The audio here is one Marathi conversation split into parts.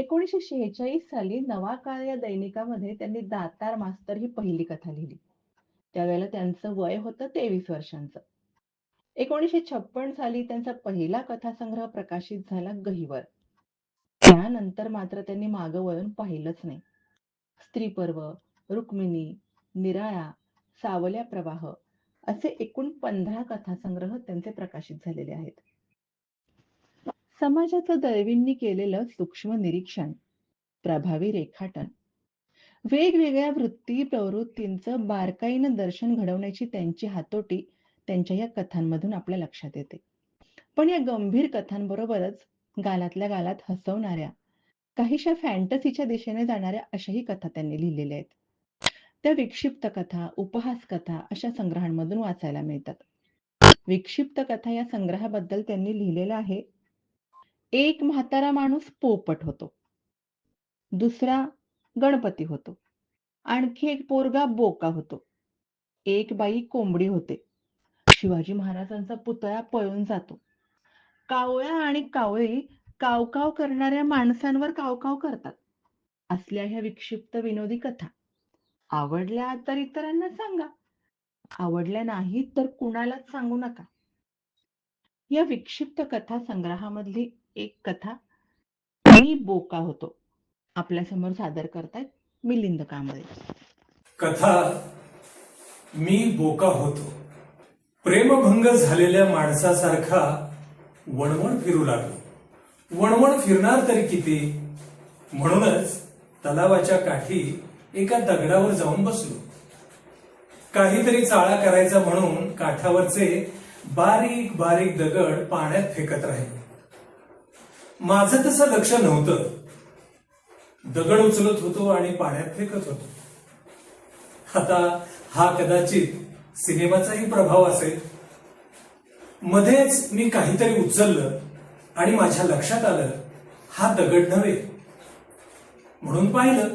एकोणीसशे शेहेचाळीस साली नवाकाळ या दैनिकामध्ये त्यांनी दातार मास्तर ही पहिली कथा लिहिली. त्यावेळेला त्यांचं वय होतं तेवीस वर्षांचं. एकोणीसशे छप्पन साली त्यांचा पहिला कथासंग्रह प्रकाशित झाला गहिवर. त्यानंतर मात्र त्यांनी मागं वळून पाहिलंच नाही. स्त्रीपर्व, रुक्मिणी, निराळा, सावल्या प्रवाह असे एकूण पंधरा कथासंग्रह त्यांचे प्रकाशित झालेले आहेत. समाजाचं दळवींनी केलेलं सूक्ष्म निरीक्षण, प्रभावी रेखाटन, वेगवेगळ्या वृत्ती प्रवृत्तींचं बारकाईनं दर्शन घडवण्याची त्यांची हातोटी त्यांच्या या कथांमधून आपल्या लक्षात येते. पण या गंभीर कथांबरोबरच गालातल्या गालात हसवणाऱ्या, काहीशा फॅन्टसीच्या दिशेने जाणाऱ्या अशाही कथा त्यांनी लिहिलेल्या आहेत. त्या विक्षिप्त कथा, उपहास कथा अशा संग्रहांमधून वाचायला मिळतात. विक्षिप्त कथा या संग्रहाबद्दल त्यांनी लिहिलेलं आहे. एक म्हातारा माणूस पोपट होतो. दुसरा गणपती होतो. आणखी एक पोरगा बोका होतो. एक बाई कोंबडी होते. शिवाजी महाराजांचा पुतळा पळून जातो. कावळ्या आणि कावळी कावकाव करणाऱ्या माणसांवर कावकाव करतात. असल्या ह्या विक्षिप्त विनोदी कथा. आवडल्या तर इतरांना सांगा. आवडल्या नाहीत तर कुणालाच सांगू नका. या विक्षिप्त कथा संग्रहामधली एक कथा मी बोका होतो. आपल्यासमोर सादर करतायत मिलिंद कांबळे. कथा मी बोका होतो. प्रेमभंग झालेल्या माणसासारखा वणवण फिरू लागलो. वणवण फिरणार तरी किती? म्हणूनच तलावाच्या काठी एका दगडावर जाऊन बसलो. काहीतरी चाळा करायचा म्हणून काठावरचे बारीक बारीक दगड पाण्यात फेकत राहिले. माझं तसं लक्ष नव्हतं. दगड उचलत होतो आणि पाण्यात फेकत होतो. आता हा कदाचित सिनेमाचाही प्रभाव असेल. मध्येच मी काहीतरी उचललं आणि माझ्या लक्षात आलं हा दगड नव्हे. म्हणून पाहिलं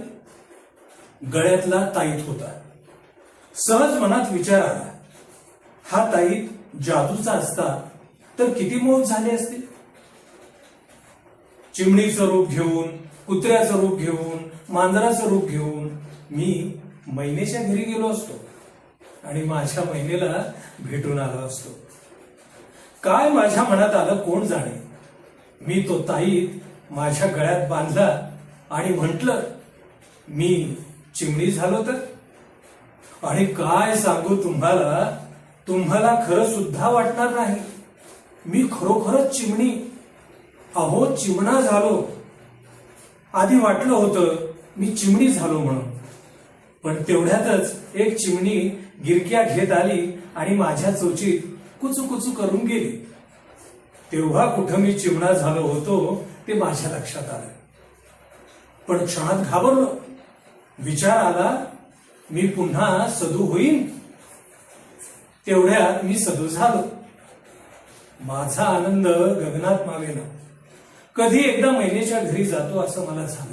गळ्यातला ताईत होता. सहज मनात विचार आला हा ताईत जादूचा असता तर किती मोठ झाले असतील? चिमणीचं रूप घेऊन कुत्र्याचं रूप घेऊन मांजराचं रूप घेऊन मी महिनेच्या घरी गेलो असतो. आणि माझ्या महिनेला भेटून आलो असतो. काय माझ्या मनात आलं कोण जाणे? मी तो ताईत माझ्या गळ्यात बांधला आणि म्हटलं मी चिमणी झालो तर? आणि काय सांगू तुम्हाला? तुम्हाला खरं सुद्धा वाटणार नाही. मी खरोखरच चिमणी अहो चिमणा झालो. आधी वाटलं होतं मी चिमणी झालो म्हणून. पण तेवढ्यातच एक चिमणी गिरक्या घेत आली आणि माझ्या चोचीत कुचू कुचू करून गेली. तेव्हा कुठं मी चिमणा झालो होतो ते माझ्या लक्षात आलं. पण क्षणात घाबरलो. विचार आला मी पुन्हा सदू होईन? तेवढ्यात मी सदू झालो. माझा आनंद गगनात मावेना. कधी एकदा महिन्याच्या घरी जातो असं मला झालं.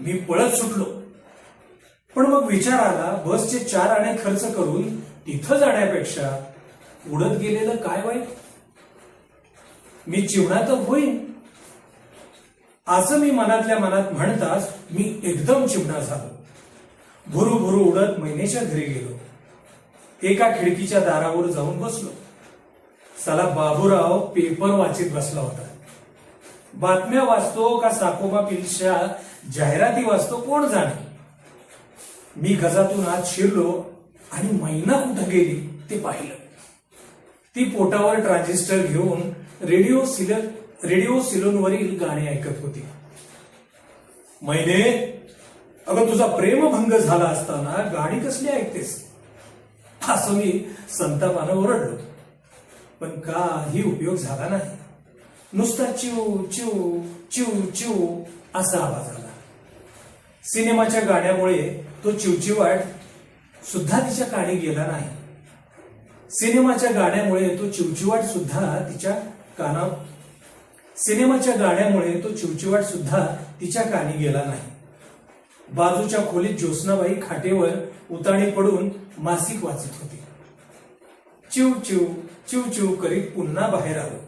मी पळत सुटलो. पण मग विचार आला बसचे चार आणे खर्च करून तिथं जाण्यापेक्षा उडत गेलेलं काय वाईट? मी चिवणा तर होईन. असं मी मनातल्या मनात म्हणताच मी एकदम चिमणा झालो. भुरू भुरू उडत महिन्याच्या घरी गेलो. एका खिडकीच्या दारावर जाऊन बसलो. साला बाबूराव पेपर वाचित बसला होता. बातम्या वाचतो का साकोबा पिलच्या जाहिराती वाचतो कोण जाणे? मी गजातून आत शिरलो आणि महिना कुठं गेली ते पाहिलं. ती पोटावर ट्रान्झिस्टर घेऊन रेडिओ सिलन रेडिओ सिलोनवरील गाणी ऐकत होती. मैने अगं तुझा प्रेमभंग झाला असताना गाणी कसली ऐकतेस? असं मी संतापानं ओरडलो. पण काही उपयोग झाला नाही. नुसता चिव चिव चिव चिव असा आवाज आला. सिनेमाच्या गाण्यामुळे तो चिवचिवाट सुद्धा तिच्या कानी गेला नाही. सिनेमाच्या गाण्यामुळे तो चिवचिवाट सुद्धा तिच्या काना सिनेमाच्या गाण्यामुळे तो चिवचिवाट सुद्धा तिच्या कानी गेला नाही. बाजूच्या खोलीत ज्योत्स्नाबाई खाटेवर उताणी पडून मासिक वाचत होती. चिव चिव चिव चिव करीत पुन्हा बाहेर आलो.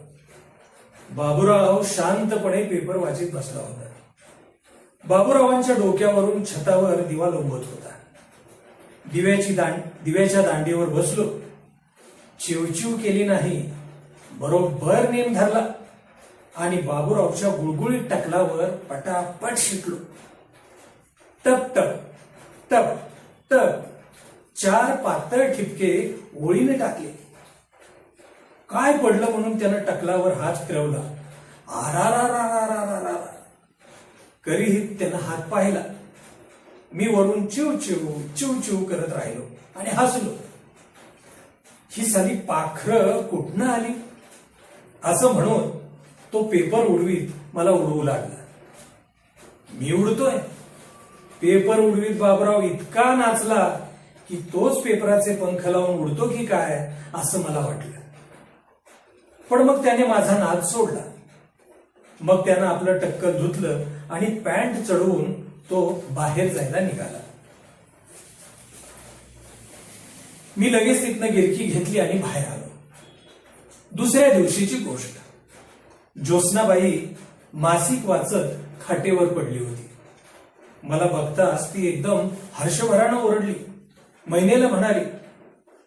बाबूराव शांतपणे पेपर वाचित बसला होता. बाबूरावांच्या डोक्यावरून छतावर दिवा लोंबत होता. दिव्याची दांड दिव्याच्या दांडीवर बसलो. चिवचिव केली नाही बरोबर नेम धरला आणि बाबूरावच्या गुळगुळीत टकलावर पटापट शिकलो. टप टप टप टप चार पातळ ठिपके ओळीने टाकले. काय पडलं म्हणून त्यानं टकलावर हात फिरवला? आरारारारारारा करीही त्यानं हात पाहिला. मी वरून चिव चिव चिव चिव करत राहिलो आणि हसलो. ही साली पाखरं कुठनं आली? असं म्हणून तो पेपर उडवीत मला उडवू लागला. मी उडतोय. पेपर उडवीत बाबराव इतका नाचला की तोच पेपराचे पंख लावून उडतो की काय असं मला वाटलं. पण मग त्याने माझा नाद सोडला. मग त्यानं आपलं टक्कल धुतलं आणि पॅन्ट चढवून तो बाहेर जायला निघाला. मी लगेच तिथनं गिरकी घेतली आणि बाहेर आलो. दुसऱ्या दिवशीची गोष्ट. ज्योत्नाबाई मासिक वाचत खाटेवर पडली होती. मला बघताच ती एकदम हर्षभरानं ओरडली. महिनेला म्हणाली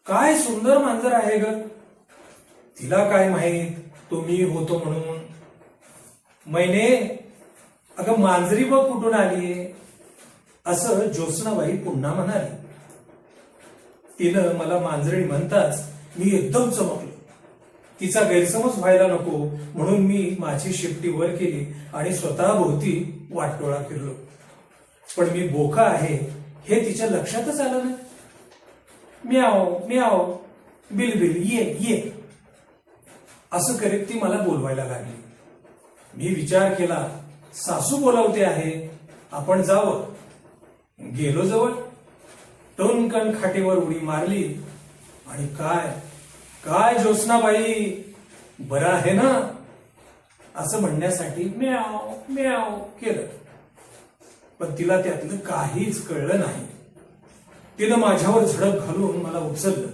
काय सुंदर मांजर आहे ग. तिला काय माहीत? तो मी होतो म्हणून. मैने अगं मांजरी बघ कुठून आली असं ज्योत्स्नाबाई पुन्हा म्हणाली. तिनं मला मांजरी म्हणताच मी एकदम चमकलो. तिचा गैरसमज व्हायला नको म्हणून मी माझी शिफ्टी वर केली आणि स्वतः भोवती वाटोळा फिरलो. पण मी बोका आहे हे तिच्या लक्षातच आलं नाही. म्याव म्याव बिलबिल ये ये. असं करीत ती मला बोलवायला लागली. मी विचार केला सासू बोलावते आहे आपण जावं. गेलो जवळ. टोनकन खाटेवर उडी मारली. आणि काय? काय ज्योत्स्नाबाई? बरं आहे ना? असं म्हणण्यासाठी म्याव म्याव केलं. पण तिला त्यातलं काहीच कळलं नाही. तिनं माझ्यावर झडप घालून मला उचललं.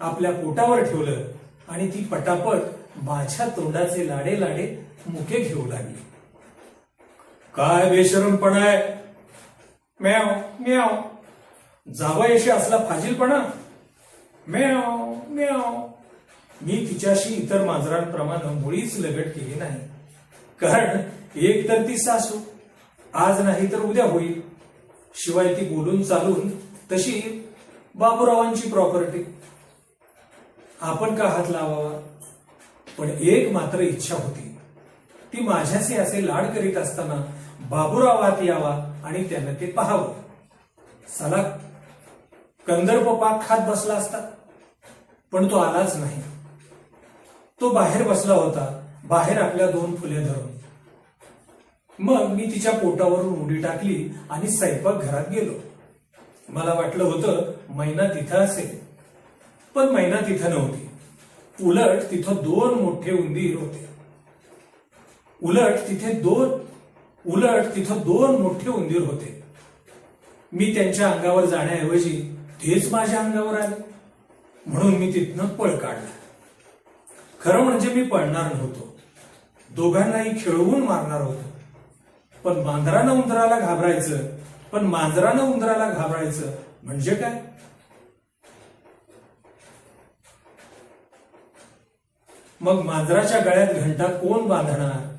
आपल्या पोटावर ठेवलं. आणि ती पटापट माझ्या तोंडाचे लाडे लाडे मुके घेऊ लागली. काय बेशरमपणा आहे? म्याव म्याव. जावयाशी असला फाजीलपणा? म्याव म्याव. मी तिच्याशी इतर मांजरांप्रमाणे मुळीच लगट केली नाही. कारण एक तर ती सासू आज नाही तर उद्या होईल. शिवाय ती बोलून चालून तशी बाबूरावांची प्रॉपर्टी आपण का हात लावावा? पण एक मात्र इच्छा होती. ती माझ्याशी असे लाड करीत असताना बाबुरावात यावा आणि त्यानं ते पाहावं. साला कंदर्प पाक खात बसला असता पण तो आलाच नाही. तो बाहेर बसला होता बाहेर आपल्या दोन फुले धरून. मग मी तिच्या पोटावरून उडी टाकली आणि स्वयंपाक घरात गेलो. मला वाटलं होतं मैना तिथं असेल. पण मैना तिथं नव्हती. उलट तिथं दोन मोठे उंदीर होते. उलट तिथे दोन उलट तिथं दोन मोठे उंदीर होते. मी त्यांच्या अंगावर जाण्याऐवजी तेच माझ्या अंगावर आले. म्हणून मी तिथनं पळ काढला. खरं म्हणजे मी पळणार नव्हतो. दोघांनाही खेळवून मारणार होतो. पण मांजरानं उंदराला घाबरायचं पण मांजरानं उंदराला घाबरायचं म्हणजे काय? मग मांजराच्या गळ्यात घंटा कोण बांधणार?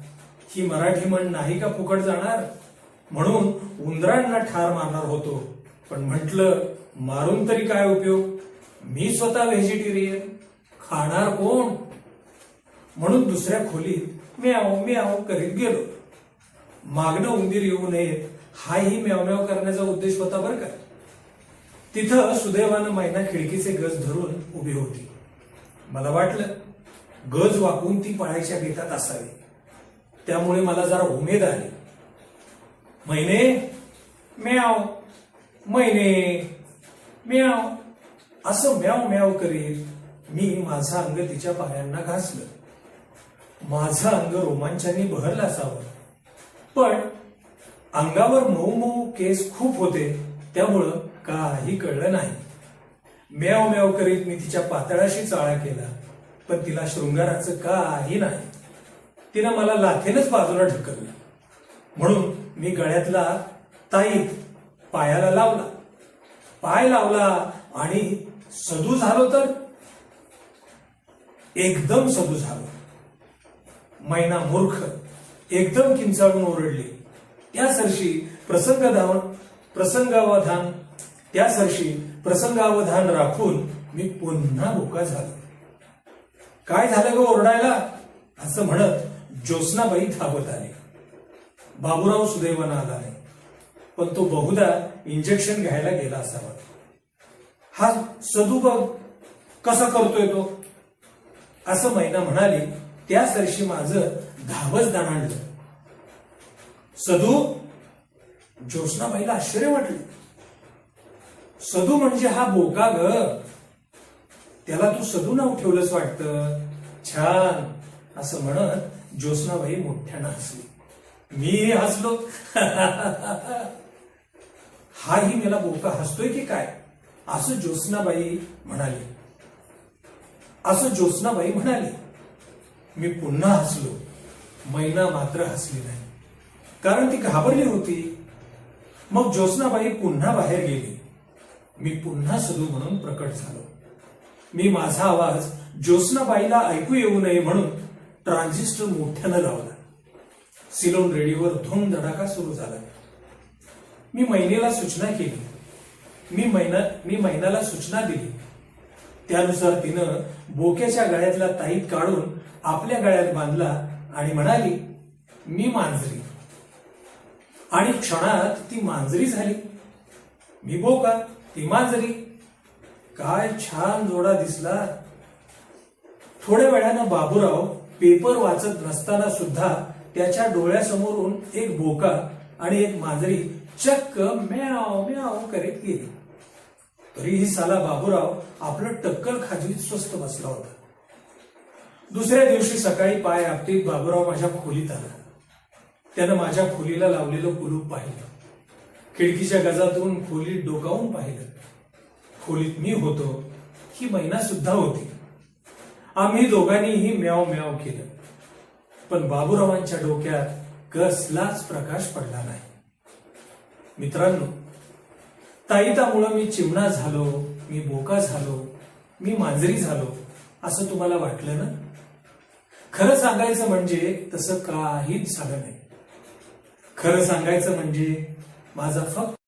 ही मराठी म्हण नाही का फुकट जाणार? म्हणून उंदरांना ठार मारणार होतो. पण म्हटलं मारून तरी काय उपयोग? मी स्वतः व्हेजिटेरियन. खाणार कोण? म्हणून दुसऱ्या खोलीत म्याव म्याव करीत गेलो. मागणं उंदीर येऊ नयेत. हाही म्यावम्याव करण्याचा उद्देश होता बरं का. तिथं सुदैवानं मैना खिडकीचे गज धरून उभी होती. मला वाटलं गज वाकून ती पळायच्या बेतात असावी. त्यामुळे मला जरा उमेद आली. महिने म्याव महिने म्याव असं म्याव म्याव करीत मी माझं अंग तिच्या पायांना घासलं. माझं अंग रोमांचाने बहरलं असावं. पण अंगावर मऊ मऊ केस खूप होते त्यामुळं काही कळलं नाही. म्याव म्याव करीत मी तिच्या पातळाशी चाळा केला. पण तिला शृंगाराचं काही नाही. तिनं मला लाथेनच बाजूला ढकललं. म्हणून मी गळ्यातला ताईत पायाला लावला. पाय लावला आणि सदू झालो तर? एकदम सदू झालो. मैना मूर्ख एकदम किंचाळून ओरडली. त्या सरशी प्रसंगधान प्रसंगावधान त्या सरशी प्रसंगावधान राखून मी पुन्हा बोका झालो. काय झालं ग ओरडायला? असं म्हणत ज्योत्स्नाबाई धावत आले. बाबूराव सुदैवानं आला नाही. पण तो बहुधा इंजेक्शन घ्यायला गेला असावा. हा सदू कसा करतोय तो? असं मैना म्हणाली त्या सरशी माझं धावच दाणाणलं सदू ज्योत्स्नाबाईला आश्चर्य वाटले. सदू म्हणजे हा बोका ग. त्याला तू सदू नाव ठेवलंच वाटतं. छान. असं म्हणत ज्योत्स्नाबाई मोठ्यानं हसली. मी हसलो. हाही मला बोका हसतोय की काय? असं ज्योत्स्नाबाई म्हणाली. असं ज्योत्स्नाबाई म्हणाली. मी पुन्हा हसलो. मैना मात्र हसली नाही. कारण ती घाबरली होती. मग ज्योत्स्नाबाई पुन्हा बाहेर गेली. मी पुन्हा सदू म्हणून प्रकट झालो. मी माझा आवाज ज्योत्स्नाबाईला ऐकू येऊ नये म्हणून ट्रान्झिस्टर मोठ्यानं लावला. सिलोन रेडिओवर धूम धडाका सुरू झाला. मी महिनेला सूचना केली. मी महिना मी महिन्याला सूचना दिली. त्यानुसार तिनं बोक्याच्या गळ्यातला ताईत काढून आपल्या गळ्यात बांधला आणि म्हणाली मी मांजरी. आणि क्षणात ती मांजरी झाली. मी बोका ती मांजरी. काय छान जोडा दिसला. थोड्या वेळानं बाबूराव पेपर वाचत नसताना सुद्धा त्याच्या डोळ्यासमोरून एक बोका आणि एक मांजरी चक्क म्याव म्याव करीत गेली. तरीही साला बाबूराव आपलं टक्कल खाजवीत स्वस्त बसला होता. दुसऱ्या दिवशी सकाळी पाय आपटीत बाबूराव माझ्या खोलीत आला. त्यानं माझ्या खोलीला लावलेलं कुलूप पाहिलं. खिडकीच्या गजातून खोलीत डोकावून पाहिलं. खोलीत मी होतो ही महिना सुद्धा होती. आम्ही दोघांनीही म्याव म्याव केलं. पण बाबूरावांच्या डोक्यात कसलाच प्रकाश पडला नाही. मित्रांनो ताईतामुळं मी चिमणा झालो मी बोका झालो मी मांजरी झालो असं तुम्हाला वाटलं ना? खरं सांगायचं म्हणजे तसं काहीच झालं नाही. खरं सांगायचं म्हणजे माझा फक्त